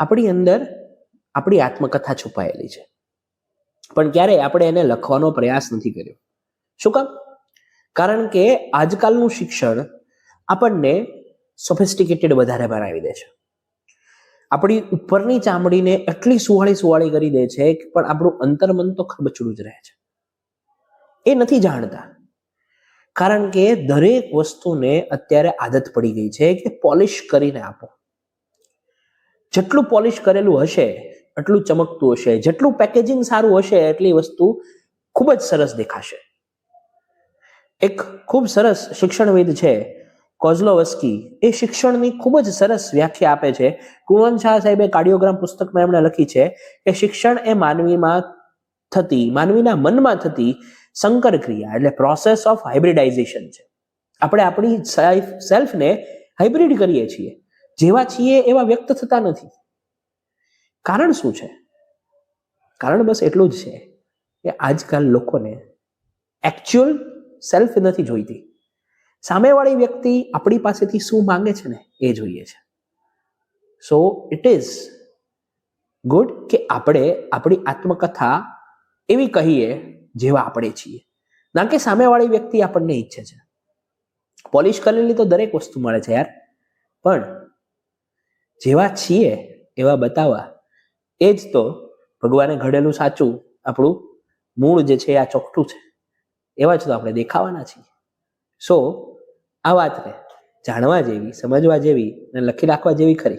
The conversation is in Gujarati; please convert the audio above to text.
આપણી અંદર આપણી આત્મકથા છુપાયેલી છે. પણ ક્યારેય આપણે એને લખવાનો પ્રયાસ નથી કર્યો. શું કામ? કારણ કે આજકાલનું શિક્ષણ આપણને સોફિસ્ટિકેટેડ વધારે બનાવી દે છે. આપણી ઉપરની ચામડીને એટલી સુવાળી સુવાળી કરી દે છે કે પણ આપણું અંતર્મન તો ખબચડું જ રહે છે. એ નથી જાણતા. કારણ કે દરેક વસ્તુને અત્યારે આદત પડી ગઈ છે કે પોલિશ કરીને આપો. જેટલું પોલિશ કરેલું હશે, એટલું ચમકતું હશે. જેટલું પેકેજિંગ સારું હશે, એટલી વસ્તુ ખૂબ જ સરસ દેખાશે. એક ખૂબ સરસ શિક્ષણવિદ છે, કોઝલોવસ્કી. એ શિક્ષણની ખૂબ જ સરસ વ્યાખ્યા આપે છે. કુંવન શાહ સાહેબે કાર્ડિયોગ્રામ પુસ્તકમાં એમણે લખી છે કે શિક્ષણ એ માનવીમાં થતી, માનવીના મનમાં થતી સંકર ક્રિયા એટલે પ્રોસેસ ઓફ હાઇબ્રિડાઇઝેશન છે. આપણે આપણી સેલ્ફ સેલ્ફને હાઇબ્રિડ કરીએ છીએ. જેવા છીએ એવા વ્યક્ત થતા નથી. કારણ શું છે? કારણ બસ એટલું જ છે કે આજકાલ લોકોને એકચ્યુઅલ સેલ્ફ નથી જોઈતી. સામેવાળી વ્યક્તિ આપણી પાસેથી શું માંગે છે ને એ જોઈએ છે. સો ઇટ ઇઝ ગુડ કે આપણે આપણી આત્મકથા એવી કહીએ જેવા આપણે છીએ. ના કે સામેવાળી વ્યક્તિ આપણને ઈચ્છે છે. પોલિશ કરેલી તો દરેક વસ્તુ મળે છે યાર. પણ જેવા છીએ એવા બતાવવા. એ જ તો ભગવાને ઘડેલું સાચું આપણું મૂળ જે છે આ ચોખ્ઠું છે. એવા જ તો આપણે દેખાવાના છીએ. સો, આ વાતને જાણવા જેવી, સમજવા જેવી અને લખી રાખવા જેવી ખરી.